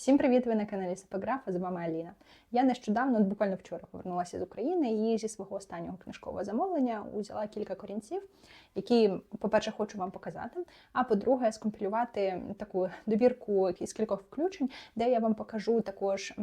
Всім привіт! Ви на каналі Сапографа, з вами Аліна. Я нещодавно, буквально вчора, повернулася з України і зі свого останнього книжкового замовлення узяла кілька корінців, які, по-перше, хочу вам показати. А по-друге, скомпілювати таку добірку з кількох включень, де я вам покажу також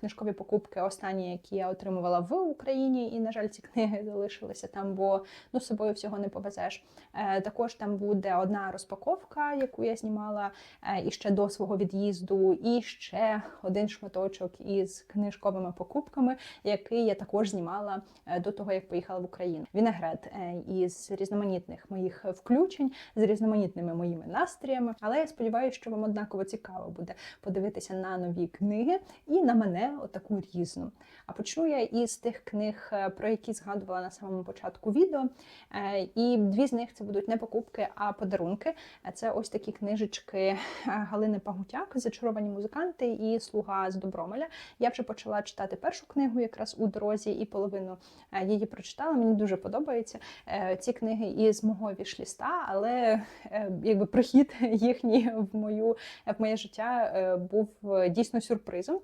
книжкові покупки, останні, які я отримувала в Україні. І, на жаль, ці книги залишилися там, бо ну, з собою всього не повезеш. Е, Також там буде одна розпаковка, яку я знімала е, і ще до свого від'їзду, і ще один шматочок із книжковими покупками, який я також знімала е, до того, як поїхала в Україну. Вінегрет е, із різноманітних моїх включень, з різноманітними моїми настріями. Але я сподіваюся, що вам однаково цікаво буде подивитися на нові книги і на мене отаку різну. А почну я із тих книг, е, про які згадувала на самому початку відео. Е, І дві з них це будуть не покупки, а подарунки. Е, Це ось такі книжечки Галини Пагутяк Зачаровані музиканти і Слуга з Добромеля. Я вже почала читати першу книгу якраз у дорозі, і половину її прочитала. Мені дуже подобається ці книги із мого вішліста, але якби прихід їхній в мою в моє життя був дійсно сюрпризом,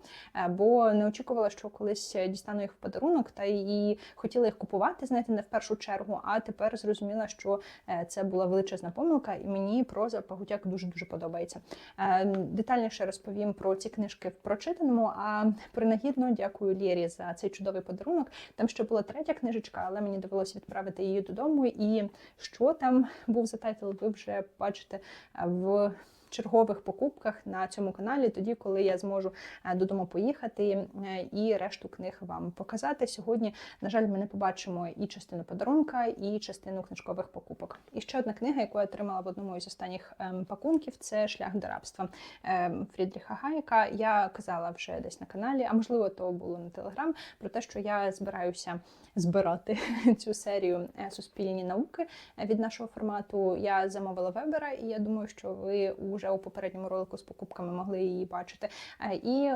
бо не очікувала, що колись дістану їх в подарунок, та і хотіла їх купувати, знаєте, не в першу чергу. А тепер зрозуміла, що е, це була величезна помилка, і мені проза Пагутяк дуже дуже подобається. Е, Детальніше розповім про ці книжки в прочитаному. А принагідно дякую Лєрі за цей чудовий подарунок. Там ще була третя книжечка, але мені довелося відправити її додому. І що там був за тайтл, ви вже бачите е, в. Чергових покупках на цьому каналі, тоді, коли я зможу е, додому поїхати е, і решту книг вам показати. Сьогодні, на жаль, ми не побачимо і частину подарунка, і частину книжкових покупок. І ще одна книга, яку я отримала в одному із останніх ем, пакунків, це Шлях до рабства ем, Фрідріха Гайка. Я казала вже десь на каналі, а можливо, то було на телеграм, про те, що я збираюся збирати цю серію е, суспільні науки від нашого формату. Я замовила вебера, і я думаю, що ви вже у попередньому ролику з покупками могли її бачити. Е, І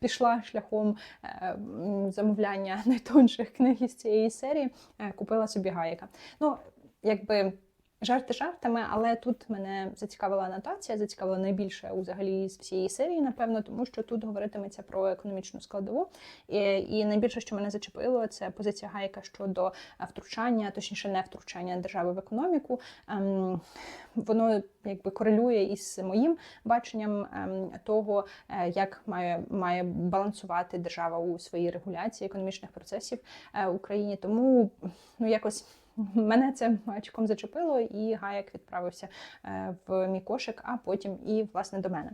пішла шляхом е, замовляння найтонших книг із цієї серії. Е, Купила собі гайка. Ну, якби. Жарти жартами, але тут мене зацікавила анотація, зацікавила найбільше взагалі з всієї серії, напевно, тому що тут говоритиметься про економічну складову. І, і найбільше, що мене зачепило, це позиція Гайка щодо е, втручання, точніше, не втручання держави в економіку. Ем, воно якби корелює із моїм баченням ем, того, е, як має, має балансувати держава у своїй регуляції економічних процесів е, в Україні. Тому ну якось. Мене це очком зачепило, і гаяк відправився е, в мій кошик, а потім і власне до мене.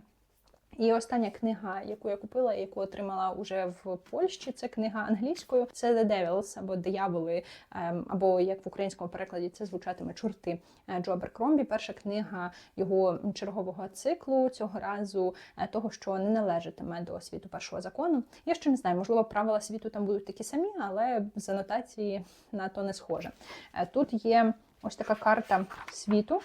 І остання книга, яку я купила, яку отримала уже в Польщі, це книга англійською. Це The Devils або Дияволи, ем, або як в українському перекладі це звучатиме чорти е, Джо Аберкромбі. Перша книга його чергового циклу цього разу е, того, що не належатиме до світу першого закону. Я ще не знаю, можливо, правила світу там будуть такі самі, але з анотації на то не схоже. Е, Тут є ось така карта світу.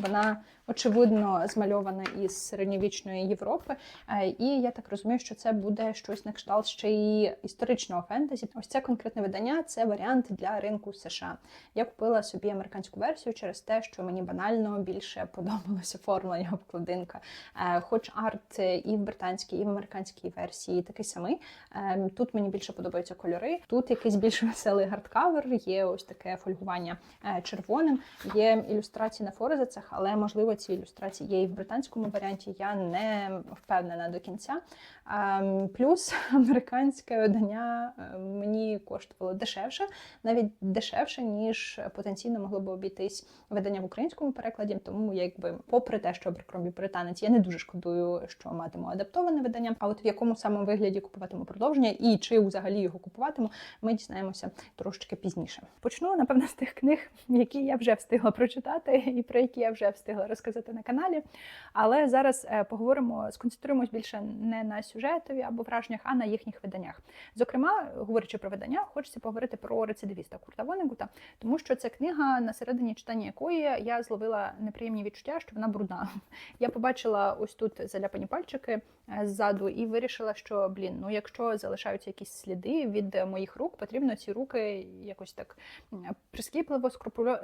Вона очевидно змальована із середньовічної Європи, Е, і я так розумію, що це буде щось на кшталт ще й історичного фентезі. Ось це конкретне видання це варіант для ринку США. Я купила собі американську версію через те, що мені банально більше подобалося оформлення обкладинка. Е, Хоч арт і в британській, і в американській версії такий самий. Е, Тут мені більше подобаються кольори. Тут якийсь більш веселий гардкавер, є ось таке фольгування червоним, є ілюстрації на форзацях, але можливо ці ілюстрації є і в британському варіанті. Я не впевнена до кінця. Ем, Плюс американське видання е, мені коштувало дешевше, навіть дешевше, ніж потенційно могло би обійтись видання в українському перекладі. Тому, якби, попри те, що Аберкромбі британець, я не дуже шкодую, що матиму адаптоване видання. А от в якому саме вигляді купуватиму продовження і чи взагалі його купуватиму, ми дізнаємося трошечки пізніше. Почну напевно з тих книг, які я вже встигла прочитати, і про які я вже встигла розказати на каналі. Але зараз е, поговоримо, сконцентруємось більше не на сюжетові або враженнях, а на їхніх виданнях. Зокрема, говорячи про видання, хочеться поговорити про рецидивіста Курта Вонегута, тому що це книга, на середині читання якої я зловила неприємні відчуття, що вона брудна. Я побачила ось тут заляпані пальчики е, ззаду і вирішила, що блін, ну якщо залишаються якісь сліди від моїх рук, потрібно ці руки якось так прискіпливо,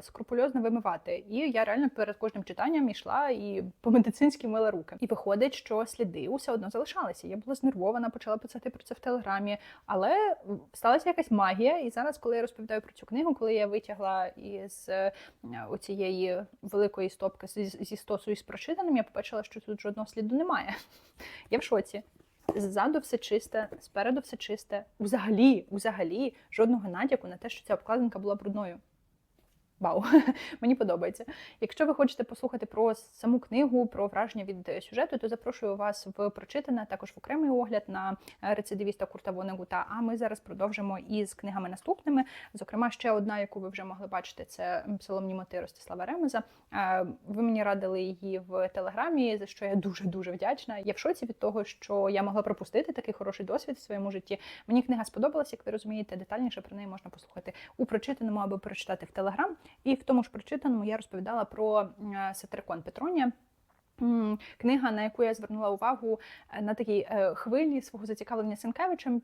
скрупульозно вимивати. І я реально перед кожним читанням йшла і по-медицинськи мила руки. І виходить, що сліди усе одно залишалися. Я була знервована, почала писати про це в телеграмі, але сталася якась магія. І зараз, коли я розповідаю про цю книгу, коли я витягла із е, оцієї великої стопки зі стосу із прочитаним, я побачила, що тут жодного сліду немає. Я в шоці. Ззаду все чисте, спереду все чисте. Взагалі, взагалі, жодного натяку на те, що ця обкладинка була брудною. Вау, мені подобається. Якщо ви хочете послухати про саму книгу, про враження від сюжету, то запрошую вас в прочитане, також в окремий огляд на рецидивіста Курта Вонегута. А ми зараз продовжимо із книгами наступними. Зокрема, ще одна, яку ви вже могли бачити, це псаломні моти Ростислава Ремеза. Ви мені радили її в телеграмі, за що я дуже дуже вдячна. Я в шоці від того, що я могла пропустити такий хороший досвід в своєму житті. Мені книга сподобалась, як ви розумієте, детальніше про неї можна послухати у прочитаному або прочитати в телеграм. І в тому ж прочитаному я розповідала про сатирикон Петронія. Книга, на яку я звернула увагу е, на такій е, хвилі свого зацікавлення Сенкевичем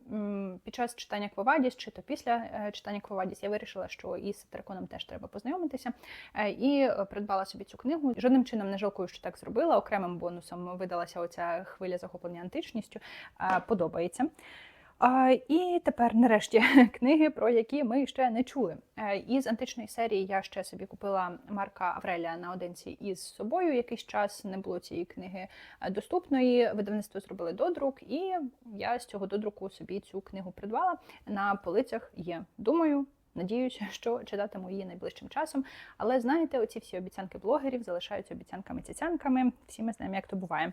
під час читання Квовадіс чи то після е, читання Квовадіс, я вирішила, що із сатириконом теж треба познайомитися. І придбала собі цю книгу. Жодним чином не жалкую, що так зробила. Окремим бонусом видалася оця хвиля захоплення античністю. Подобається. І тепер, нарешті, книги, про які ми ще не чули. Е, із античної серії я ще собі купила Марка Аврелія наодинці із собою. Якийсь час не було цієї книги е, доступної. Видавництво зробили додрук, і я з цього додруку собі цю книгу придбала. На полицях є. Думаю. Надіюся, що читатиму її найближчим часом. Але знаєте, оці всі обіцянки блогерів залишаються обіцянками-цяцянками. Всі ми знаємо, як то буває.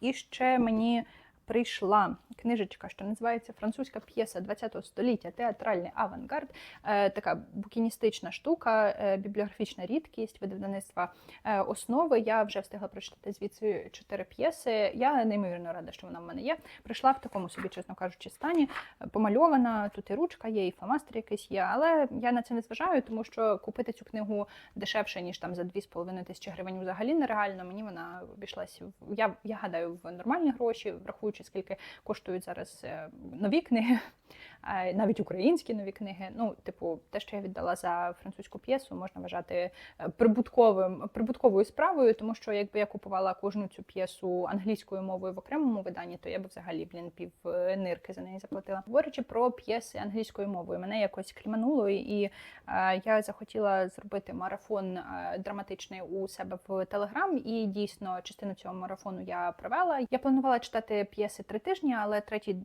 І ще мені прийшла книжечка, що називається Французька п'єса ХХ століття, театральний авангард, е, така букіністична штука, е, бібліографічна рідкість видавництва е, основи. Я вже встигла прочитати звідси чотири п'єси. Я неймовірно рада, що вона в мене є. Прийшла в такому собі, чесно кажучи, стані. Помальована, тут і ручка є, і фломастер якийсь є. Але я на це не зважаю, тому що купити цю книгу дешевше, ніж там за 2,5 тисячі гривень взагалі нереально. Мені вона обійшлася я, я гадаю в нормальні гроші, врахуючи враховуючи, скільки коштують зараз е, нові книги, навіть українські нові книги. Ну, типу, те, що я віддала за французьку п'єсу, можна вважати е, прибутковим прибутковою справою, тому що якби я купувала кожну цю п'єсу англійською мовою в окремому виданні, то я б взагалі блін пів е, нирки за неї заплатила. Говорячи про п'єси англійською мовою, мене якось клімануло, і я захотіла зробити марафон драматичний у себе в Телеграм. І дійсно частину цього марафону я провела. Я планувала читати п'єси три тижні, але третій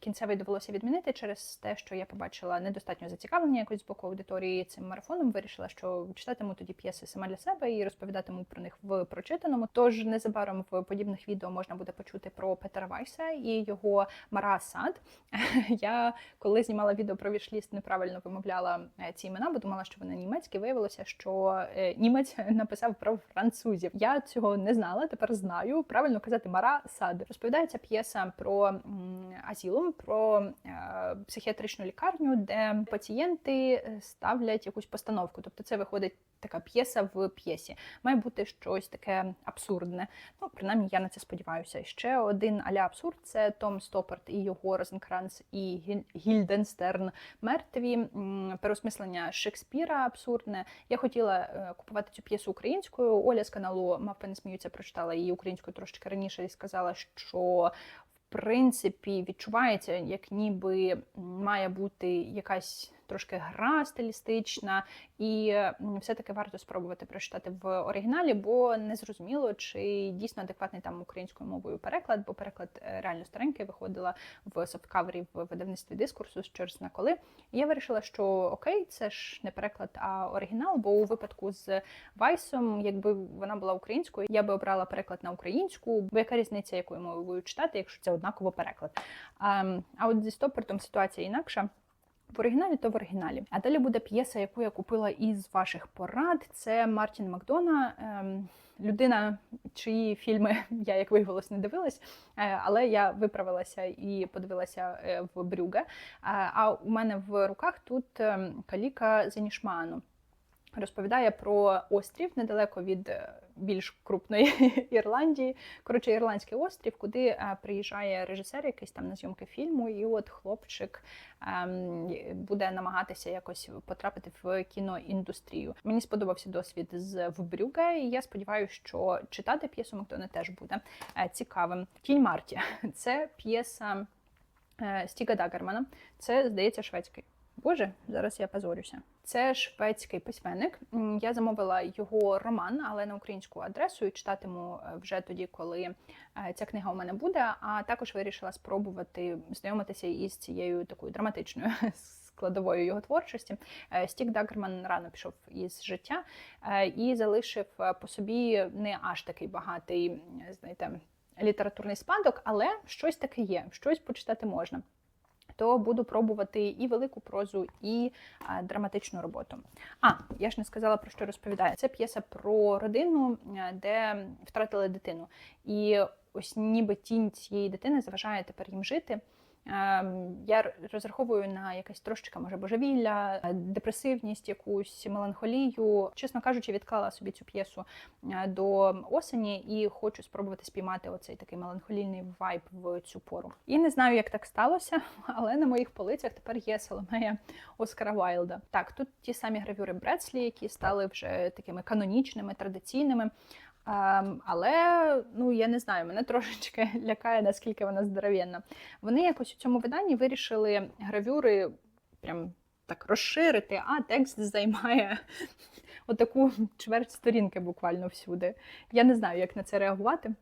кінцевий довелося відмінити через те, що я побачила недостатньо зацікавлення якось з боку аудиторії цим марафоном. Вирішила, що читатиму тоді п'єси сама для себе і розповідатиму про них в прочитаному. Тож незабаром в подібних відео можна буде почути про Петера Вайса і його Мара Сад. Я коли знімала відео про вішліст, неправильно вимовляла е, ці імена, бо думала, що вони німецькі. Виявилося, що е, німець написав про французів. Я цього не знала. Тепер знаю. Правильно казати Мара Сад. Розповідається п'єса про азілум, про е, психіатричну лікарню, де пацієнти е, ставлять якусь постановку. Тобто це виходить така п'єса в п'єсі. Має бути щось таке абсурдне. Ну, принаймні, я на це сподіваюся. Ще один аля абсурд це Том Стопарт і його Розенкранц і Гільденстерн мертві. Переосмислення Шекспіра абсурдне. Я хотіла е, купувати цю п'єсу українською. Оля з каналу Мавпи не сміються, прочитала її українською трошки раніше і сказала, що принципі відчувається, як ніби має бути якась трошки гра стилістична, і все-таки варто спробувати прочитати в оригіналі, бо не зрозуміло, чи дійсно адекватний там українською мовою переклад, бо переклад е, реально старенький виходила в софткавері в видавництві дискурсу з на коли. І я вирішила, що окей, це ж не переклад, а оригінал. Бо у випадку з Вайсом, якби вона була українською, я би обрала переклад на українську, бо яка різниця, якою мовою читати, якщо це однаково переклад. А, а от зі стопортом ситуація інакша. В оригіналі то в оригіналі. А далі буде п'єса, яку я купила із ваших порад. Це Мартін Макдона, ем, людина, чиї фільми я, як виявилось, не дивилась, е, але я виправилася і подивилася е, в Брюге. А у мене в руках тут ем, каліка Зенішману. Розповідає про острів недалеко від більш крупної Ірландії. Коротше, ірландський острів, куди е, приїжджає режисер якийсь там на зйомки фільму, і от хлопчик ем, буде намагатися якось потрапити в кіноіндустрію. Мені сподобався досвід з в і я сподіваюся, що читати п'єсу Мактона теж буде е, цікавим. Тінь Марті це п'єса е, Стіга Дагермана. Це, здається, шведський. Боже, зараз я позорюся. Це шведський письменник. Я замовила його роман, але на українську адресу і читатиму е, вже тоді, коли е, ця книга у мене буде. А також вирішила спробувати знайомитися із цією такою драматичною складовою його творчості. Е, Стік Дагерман рано пішов із життя і залишив по собі не аж такий багатий, знаєте, літературний спадок, але щось таке є, щось почитати можна. То буду пробувати і велику прозу, і драматичну роботу. А я ж не сказала про що розповідає. Це п'єса про родину, де втратили дитину, і ось ніби тінь цієї дитини заважає тепер їм жити. Ем, Я розраховую на якесь трошечка може божевілля, е, депресивність, якусь меланхолію. Чесно кажучи, відклала собі цю п'єсу е, до осені і хочу спробувати спіймати оцей такий меланхолійний вайб в цю пору. І не знаю, як так сталося, але на моїх полицях тепер є Соломея Оскара Вайлда. Так, тут ті самі гравюри Бредслі, які стали вже такими канонічними, традиційними. Ем, але ну я не знаю, мене трошечки лякає, наскільки вона здоровенна. Вони якось у цьому виданні вирішили гравюри прям так розширити, а текст займає отаку чверть сторінки буквально всюди. Я не знаю, як на це реагувати.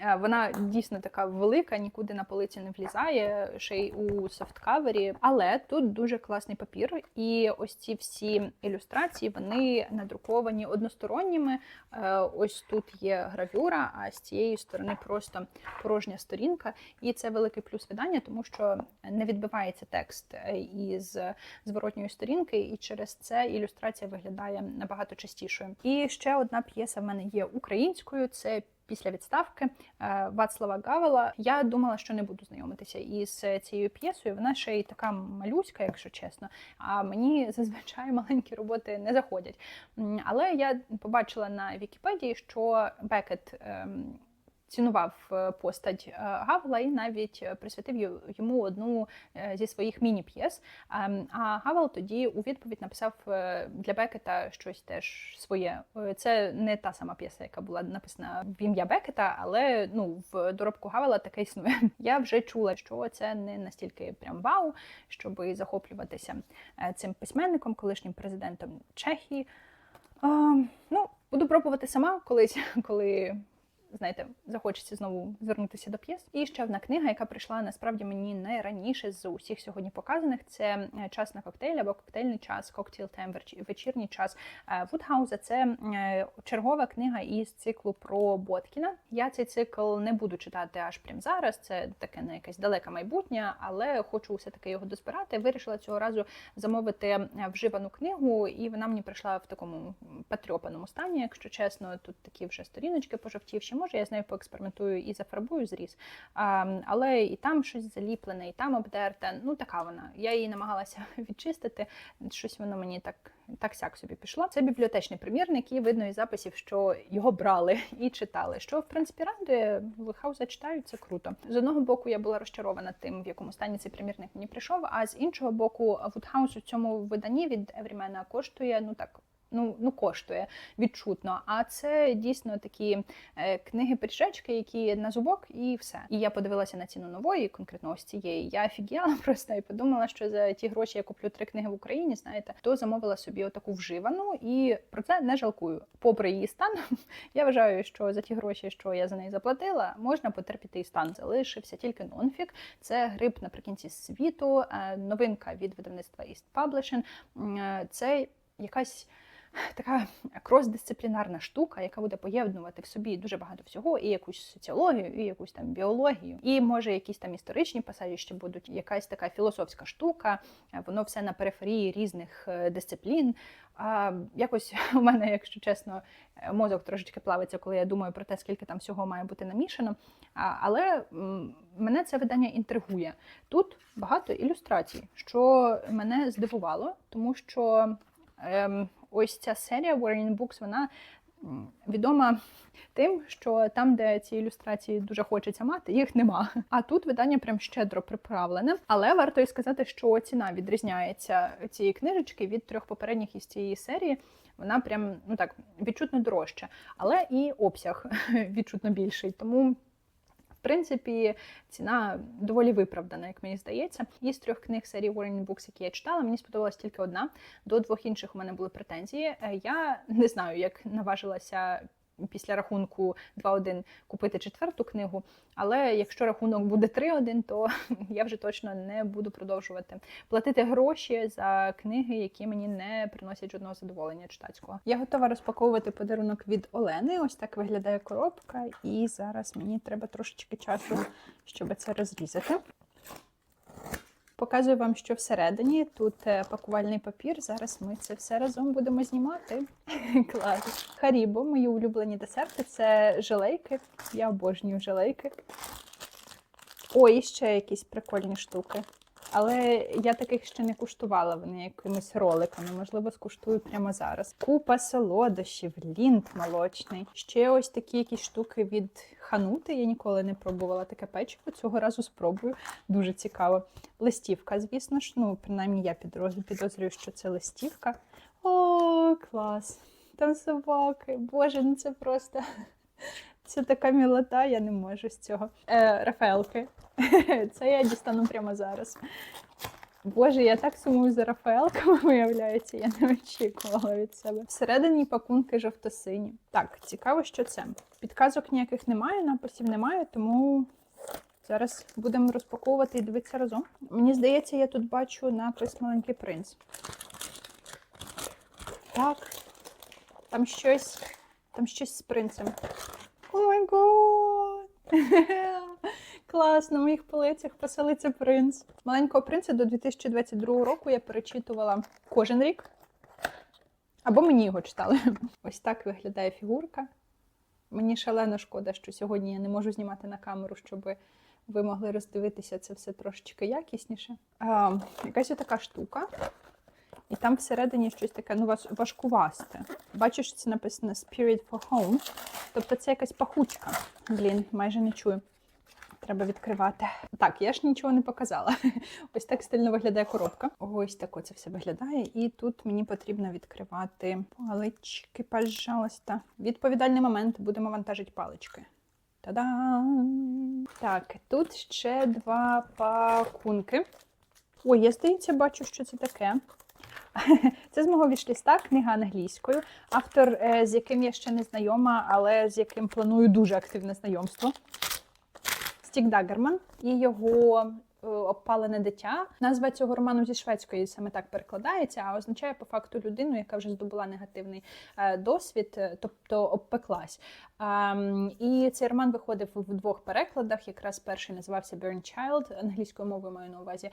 Е, Вона дійсно така велика, нікуди на полиці не влізає, ще й у софткавері. Але тут дуже класний папір, і ось ці всі ілюстрації вони надруковані односторонніми. Е, Ось тут є гравюра, а з цієї сторони просто порожня сторінка. І це великий плюс видання, тому що не відбивається текст е, із зворотньої сторінки, і через це ілюстрація виглядає набагато частішою. І ще одна п'єса в мене є українською. Це після відставки е, Вацлава Гавела. Я думала, що не буду знайомитися із цією п'єсою. Вона ще й така малюська, якщо чесно. А мені зазвичай маленькі роботи не заходять. Але я побачила на Вікіпедії, що Бекет. Ем, Цінував е, постать е, Гавела і навіть е, присвятив йому одну зі своїх міні-п'єс. Ем, А Гавел тоді у відповідь написав для Бекета щось теж своє. Це не та сама п'єса, яка була написана в ім'я Бекета, але ну в доробку Гавела таке існує. Я вже чула, що це не настільки прям вау, щоб захоплюватися цим письменником, колишнім президентом Чехії. А, ну, буду пробувати сама колись, коли. Знаєте, захочеться знову звернутися до п'єс. І ще одна книга, яка прийшла насправді мені найраніше з усіх сьогодні показаних. Це е, час на коктейль або коктейльний час, коктейл тайм, вечірній час е, Вудгауза. Це е, чергова книга із циклу про Боткіна. Я цей цикл не буду читати аж прямо зараз. Це таке не якесь далеке майбутнє, але хочу все таки його дозбирати. Вирішила цього разу замовити вживану книгу, і вона мені прийшла в такому потрьопаному стані, якщо чесно. Тут такі вже сторіночки пожовтівші. Може, я з нею поекспериментую і зафарбую зріз. А, але і там щось заліплене, і там обдерте. Ну така вона. Я її намагалася відчистити. Щось воно мені так. Так сяк собі пішло. Це бібліотечний примірник, і видно із записів, що його брали і читали. Що в принципі радує, Вихауза читають, це круто. З одного боку, я була розчарована тим, в якому стані цей примірник мені прийшов. А з іншого боку, Вудхаус у цьому виданні від Еврімена коштує ну так. Ну, ну коштує відчутно. А це дійсно такі е, книги пиріжечки, які на зубок, і все. І я подивилася на ціну нової, конкретно ось цієї. Я офігіла просто і подумала, що за ті гроші я куплю три книги в Україні. Знаєте, то замовила собі отаку вживану, і про це не жалкую. Попри її стан, я вважаю, що за ті гроші, що я за неї заплатила, можна потерпіти і стан. Залишився тільки нонфік. Це гриб наприкінці світу, е, новинка від видавництва East Publishing. Е, Це якась така крос-дисциплінарна штука, яка буде поєднувати в собі дуже багато всього, і якусь соціологію, і якусь там біологію, і може якісь там історичні пасажі ще будуть, якась така філософська штука, е, воно все на периферії різних е, дисциплін. А якось у мене, якщо чесно, е, мозок трошечки плавиться, коли я думаю про те, скільки там всього має бути намішано. Але мене це видання інтригує. Тут багато ілюстрацій, що мене здивувало, тому що ем, ось ця серія Warren Books, вона відома тим, що там, де ці ілюстрації дуже хочеться мати, їх нема. А тут видання прям щедро приправлене. Але варто і сказати, що ціна відрізняється цієї книжечки від трьох попередніх із цієї серії. Вона прям ну так відчутно дорожча, але і обсяг відчутно більший. Тому. Принципі, ціна доволі виправдана, як мені здається. Із трьох книг серії Warren Books, які я читала, мені сподобалась тільки одна. До двох інших у мене були претензії. Е, Я не знаю, як наважилася після рахунку 2-1 купити четверту книгу. Але якщо рахунок буде 3-1, то я вже точно не буду продовжувати платити гроші за книги, які мені не приносять жодного задоволення читацького. Я готова розпаковувати подарунок від Олени. Ось так виглядає коробка, і зараз мені треба трошечки часу, щоб це розрізати. Показую вам, що всередині тут е, пакувальний папір. Зараз ми це все разом будемо знімати. Клас. Харібо, мої улюблені десерти це желейки. Я обожнюю желейки. Ой, і ще якісь прикольні штуки. Але я таких ще не куштувала, вони якимись роликами. Можливо, скуштую прямо зараз. Купа солодощів, лінт молочний. Ще ось такі якісь штуки від ханути. Я ніколи не пробувала таке печиво. Цього разу спробую. Дуже цікаво. Листівка, звісно ж. Ну, принаймні я підозрюю, що це листівка. О, клас! Там собаки. Боже, ну це просто. Це така мілота, я не можу з цього. Е, Рафаелки. Це я дістану прямо зараз. Боже, я так сумую за Рафаелками, виявляється, я не очікувала від себе. Всередині пакунки жовто-сині. Так, цікаво, що це. Підказок ніяких немає, написів немає, тому зараз будемо розпаковувати і дивитися разом. Мені здається, я тут бачу напис Маленький принц. Так, там щось, там щось з принцем. Май гад! Клас, моїх полицях поселиться принц. Маленького принца до 2022 року я перечитувала кожен рік. Або мені його читали. Ось так виглядає фігурка. Мені шалено шкода, що сьогодні я не можу знімати на камеру, щоб ви могли роздивитися це все трошечки якісніше. А, якась така штука. І там всередині щось таке ну, важ- важкувасте. Бачиш, це написано Spirit for Home. Тобто це якась пахучка. Блін, майже не чую. Треба відкривати. Так, я ж нічого не показала. Ось так стильно виглядає коробка. Ось так це все виглядає. І тут мені потрібно відкривати палички, пожалуйста. Відповідальний момент будемо вантажити палички. Та-дам! Так, тут ще два пакунки. Ой, я здається, бачу, що це таке. Це з мого вішліста, книга англійською. Автор, е, з яким я ще не знайома, але з яким планую дуже активне знайомство. Стік Даггерман і його обпалене дитя. Назва цього роману зі шведської саме так перекладається, а означає по факту людину, яка вже здобула негативний е, досвід, е, тобто обпеклась. Ем, І цей роман виходив в двох перекладах. Якраз перший називався Burn Child, англійською мовою маю на увазі, е,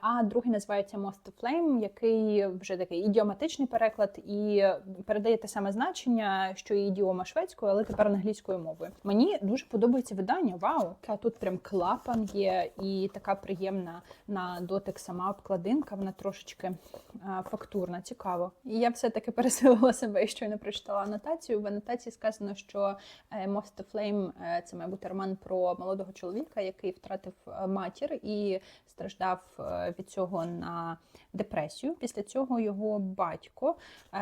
а другий називається Moth to Flame, який вже такий ідіоматичний переклад і передає те саме значення, що і ідіома шведською, але тепер англійською мовою. Мені дуже подобається видання. Вау! Тут прям клапан є, і така приємна на дотик сама обкладинка. Вона трошечки е, фактурна, цікаво. І я все-таки пересилила себе і щойно прочитала анотацію. В анотації сказано, що е, Moth to Flame е, це має роман про молодого чоловіка, який втратив матір і страждав від цього на депресію. Після цього його батько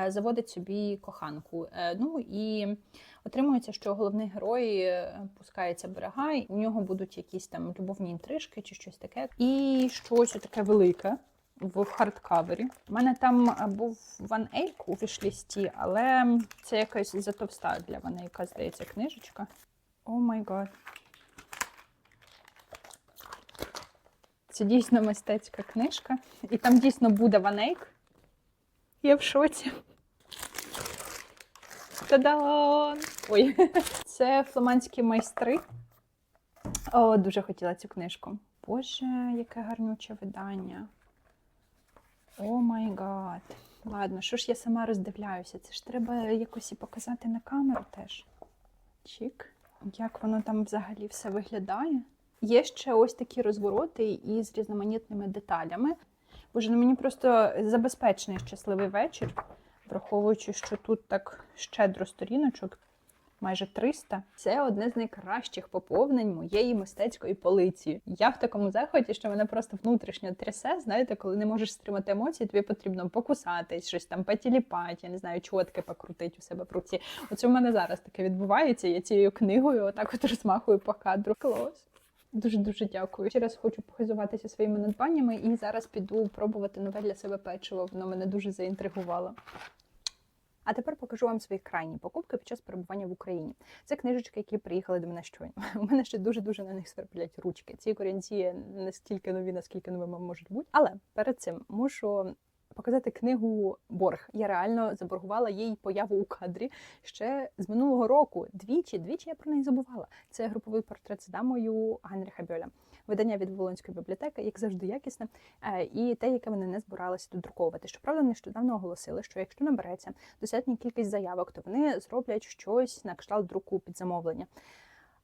заводить собі коханку. Ну і отримується, що головний герой пускається берега, і у нього будуть якісь там любовні інтрижки чи щось таке. І щось таке велике. В хардкавері. У мене там е, був Ван Ейк у вішлісті, але це якась затовста для Ван Ейка, здається, книжечка. О май гад. Це дійсно мистецька книжка. І там дійсно буде Ван Ейк. Я в шоці. Та-дам! Ой, це фламандські майстри. О, дуже хотіла цю книжку. Боже, яке гарнюче видання. О май гад. Ладно, що ж я сама роздивляюся? Це ж треба якось і показати на камеру теж. Чік. Як воно там взагалі все виглядає? Є ще ось такі розвороти із різноманітними деталями. Боже, ну мені просто забезпечений щасливий вечір. враховуючи, що тут так щедро сторіночок, майже 300. Це одне з найкращих поповнень моєї мистецької полиці. Я в такому захваті, що мене просто внутрішньо трясе. Знаєте, коли не можеш стримати емоції, тобі потрібно покусатись, щось там потіліпати, я не знаю, чотки покрутити у себе в руці. Оце в мене зараз таке відбувається. Я цією книгою отак от розмахую по кадру. Клас. Дуже дуже дякую. Ще раз хочу похизуватися своїми надбаннями і зараз піду пробувати нове для себе печиво. Воно мене дуже заінтригувало. А тепер покажу вам свої крайні покупки під час перебування в Україні. Це книжечки, які приїхали до мене щойно. У мене ще дуже дуже на них сверблять ручки. Ці корінці настільки нові, наскільки новими можуть бути. Але перед цим мушу. Показати книгу Борг. Я реально заборгувала їй появу у кадрі ще з минулого року. Двічі, двічі я про неї забувала. Це груповий портрет з дамою Генріха Бьоля. Видання від Волонської бібліотеки, як завжди, якісне, е, і те, яке вони не збиралися додруковувати. Щоправда, нещодавно оголосили, що якщо набереться достатня кількість заявок, то вони зроблять щось на кшталт друку під замовлення.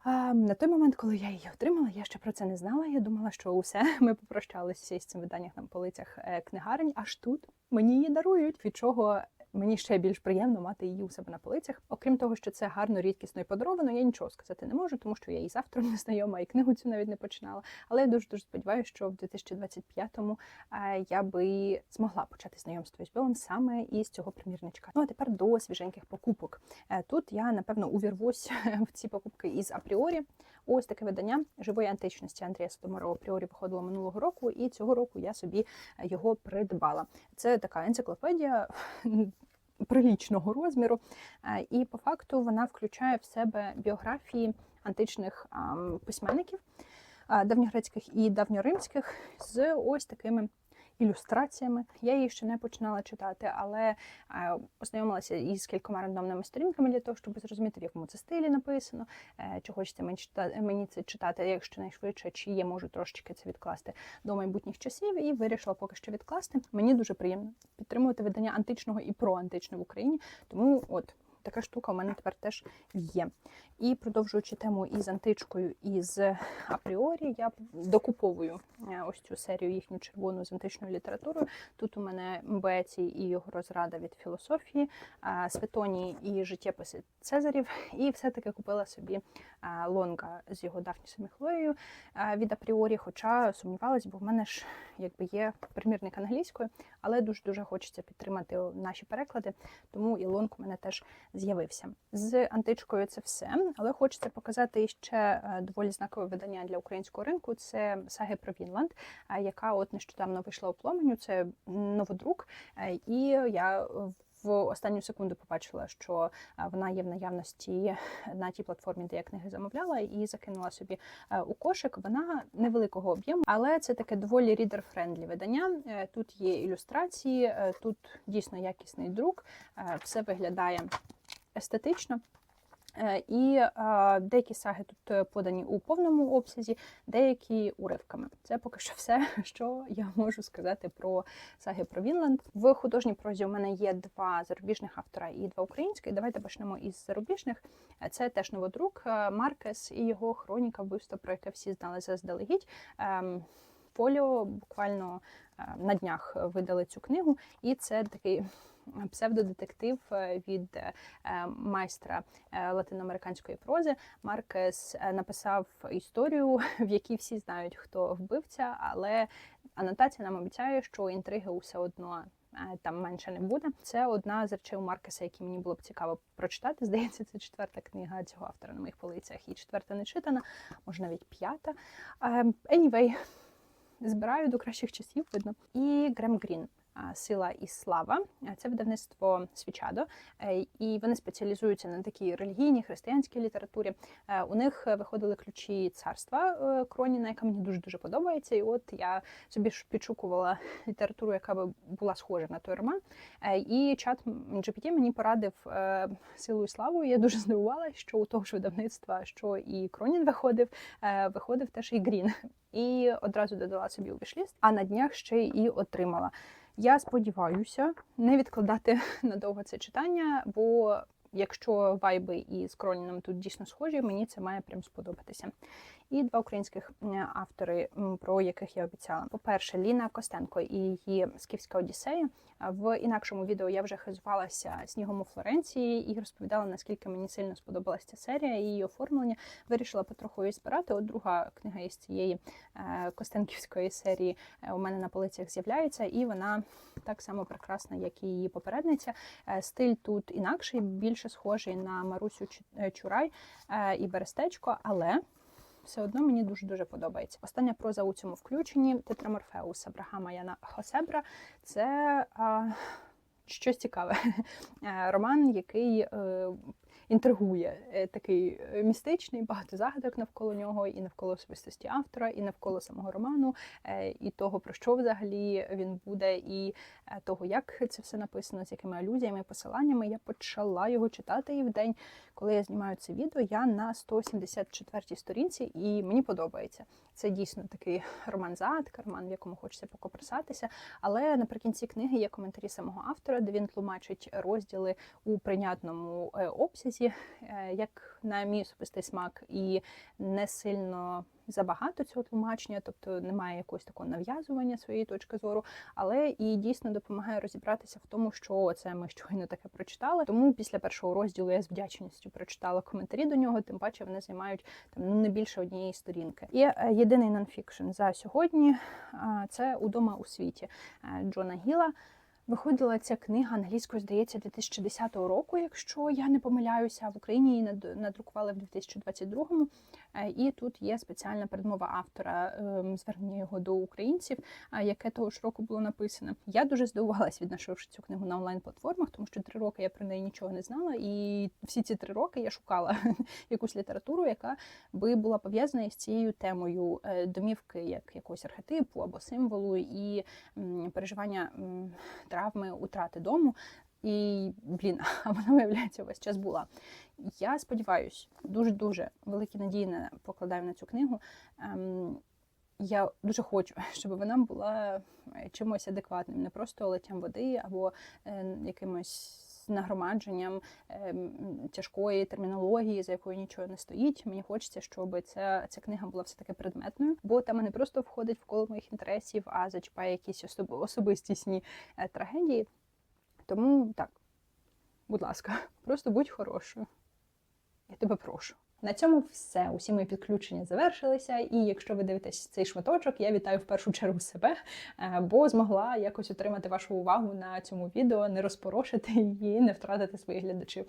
На той момент, коли я її отримала, я ще про це не знала. Я думала, що усе ми попрощалися з цим виданням на полицях е, книгарень. Аж тут мені її дарують, від чого мені ще більш приємно мати її у себе на полицях. Окрім того, що це гарно, рідкісно і подаровано, я нічого сказати не можу, тому що я і з автором не знайома, і книгу цю навіть не починала. Але я дуже дуже сподіваюся, що в 2025-му е, я би змогла почати знайомство з Бьолом саме із цього примірничка. Ну а тепер до свіженьких покупок. Е, Тут я напевно увірвусь в ці покупки із апріорі. Ось таке видання живої античності Андрія Содоморова апріорі виходило минулого року, і цього року я собі його придбала. Це така енциклопедія. Прилічного розміру, Е, і по факту вона включає в себе біографії античних письменників давньогрецьких і давньоримських з ось такими ілюстраціями. Я її ще не починала читати, але е, ознайомилася із кількома рандомними сторінками для того, щоб зрозуміти, в якому це стилі написано, е, чи хочеться мені це читати якщо найшвидше, чи я можу трошечки це відкласти до майбутніх часів, і вирішила поки що відкласти. Мені дуже приємно підтримувати видання античного і проантичне в Україні. Тому от. Така штука у мене тепер теж є. І продовжуючи тему із античкою і з апріорі, я докуповую е, ось цю серію їхню червону з античною літературою. Тут у мене Беці і його розрада від філософії, е, Светонії і життєписи Цезарів. І все-таки купила собі е, лонга з його Дафнісом і Хлоєю від апріорі, хоча сумнівалась, бо в мене ж якби є примірник англійською, але дуже дуже хочеться підтримати наші переклади, тому і лонг у мене теж з'явився. З античкою це все, але хочеться показати ще е, доволі знакове видання для українського ринку. Це саги про Вінланд, е, яка от нещодавно вийшла у пломеню. Це новодрук, е, і я в останню секунду побачила, що вона є в наявності на тій платформі, де я книги замовляла, і закинула собі у кошик. Вона невеликого об'єму, але це таке доволі рідер-френдлі видання. Тут є ілюстрації, тут дійсно якісний друк, все виглядає естетично. Е, І е, деякі саги тут подані у повному обсязі, деякі уривками. Це поки що все, що я можу сказати про саги про Вінланд. В художній прозі у мене є два зарубіжних автора і два українських. Давайте почнемо із зарубіжних. Е, Це теж новодрук Маркес і його хроніка вбивства, про яке всі знали заздалегідь. Ем, Фоліо буквально на днях видали цю книгу, і це такий псевдодетектив від майстра латиноамериканської прози. Маркес написав історію, в якій всі знають, хто вбивця, але анотація нам обіцяє, що інтриги усе одно. Там менше не буде. Це одна з речей у Маркеса, які мені було б цікаво прочитати. Здається, це четверта книга цього автора на моїх полицях. І четверта не читана, може навіть п'ята. Anyway, збираю до кращих часів, видно. І Грем Грін. Сила і слава це видавництво Свічадо, і вони спеціалізуються на такій релігійній християнській літературі. У них виходили ключі царства Кроніна, яка мені дуже дуже подобається. І от я собі ж підшукувала літературу, яка би була схожа на той роман. І чат GPT мені порадив силу і славу. Я дуже здивувалася, що у того ж видавництва, що і Кронін виходив, виходив теж і Грін. І одразу додала собі у вішліст, а на днях ще і отримала. Я сподіваюся не відкладати надовго це читання, бо якщо вайби із Кроніном тут дійсно схожі, мені це має прям сподобатися. І два українських автори, про яких я обіцяла. По-перше, Ліна Костенко і її Скіфська Одіссея. В інакшому відео я вже хизувалася снігом у Флоренції і розповідала, наскільки мені сильно сподобалася ця серія і її оформлення. Вирішила потроху її збирати. От друга книга із цієї е, Костенківської серії е, у мене на полицях з'являється, і вона так само прекрасна, як і її попередниця. Е, Стиль тут інакший, більше схожий на Марусю Чу- Чурай і Берестечко, але все одно мені дуже дуже подобається. Остання проза у цьому включенні Тетраморфеус Абрагама Яна Хосебра. Це а, щось цікаве. Е, Роман, який е, інтригує, Е, такий е, містичний, багато загадок навколо нього, і навколо особистості автора, і навколо самого роману, е, і того, про що взагалі він буде, і того, як це все написано, з якими алюзіями, посиланнями. Я почала його читати і в день, коли я знімаю це відео, я на 174-й сторінці, і мені подобається. Це дійсно такий роман загадка, роман, в якому хочеться покоперсатися. Але наприкінці книги є коментарі самого автора, де він тлумачить розділи у прийнятному обсязі, е, як на мій особистий смак, і не сильно забагато цього тлумачення, тобто немає якогось такого нав'язування своєї точки зору, але і дійсно допомагає розібратися в тому, що це ми щойно таке прочитали. Тому після першого розділу я з вдячністю прочитала коментарі до нього, тим паче вони займають там ну, не більше однієї сторінки. І е, єдиний нонфікшн за сьогодні це удома у світі е, Джона Гіла. Виходила ця книга англійською, здається, 2010 року, якщо я не помиляюся. В Україні її над- надрукували в 2022-му. Е, І тут є спеціальна передмова автора, ем, звернення його до українців, е, яке того ж року було написане. Я дуже здивувалась, віднайшовши цю книгу на онлайн-платформах, тому що три роки я про неї нічого не знала, і всі ці три роки я шукала якусь літературу, яка би була пов'язана із цією темою е, домівки, як якогось архетипу або символу, і переживання травми, утрати дому. І блін, а вона виявляється весь час була. Я сподіваюся, дуже дуже великі надії на покладаю на цю книгу. Ем, я дуже хочу, щоб вона була е, чимось адекватним, не просто литтям води або е, якимось нагромадженням ем, тяжкої термінології, за якою нічого не стоїть. Мені хочеться, щоб ця, ця книга була все таки предметною, бо тема не просто входить в коло моїх інтересів, а зачіпає якісь особ- особистісні е, трагедії. Тому так, будь ласка, просто будь хорошою. Тебе прошу. На цьому все. Усі мої підключення завершилися. І якщо ви дивитесь цей шматочок, я вітаю в першу чергу себе, е, бо змогла якось отримати вашу увагу на цьому відео, не розпорошити її, не втратити своїх глядачів.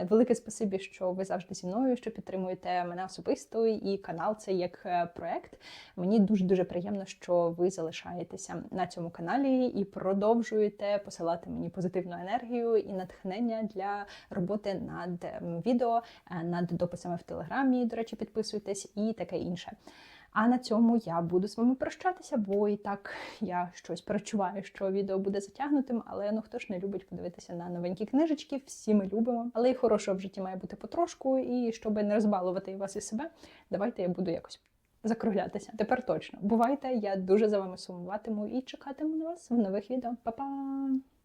Е, Велике спасибі, що ви завжди зі мною, що підтримуєте мене особисто і канал це як е, проект. Мені дуже дуже приємно, що ви залишаєтеся на цьому каналі і продовжуєте посилати мені позитивну енергію і натхнення для роботи над відео, над дописами в телеграмі. До речі, підписуйтесь і таке інше. А на цьому я буду з вами прощатися, бо і так я щось перечуваю, що відео буде затягнутим, але ну хто ж не любить подивитися на новенькі книжечки, всі ми любимо. Але і хорошого в житті має бути потрошку, і щоб не розбалувати і вас і себе, давайте я буду якось закруглятися. Тепер точно. Бувайте, я дуже за вами сумуватиму і чекатиму на вас в нових відео. Па-па!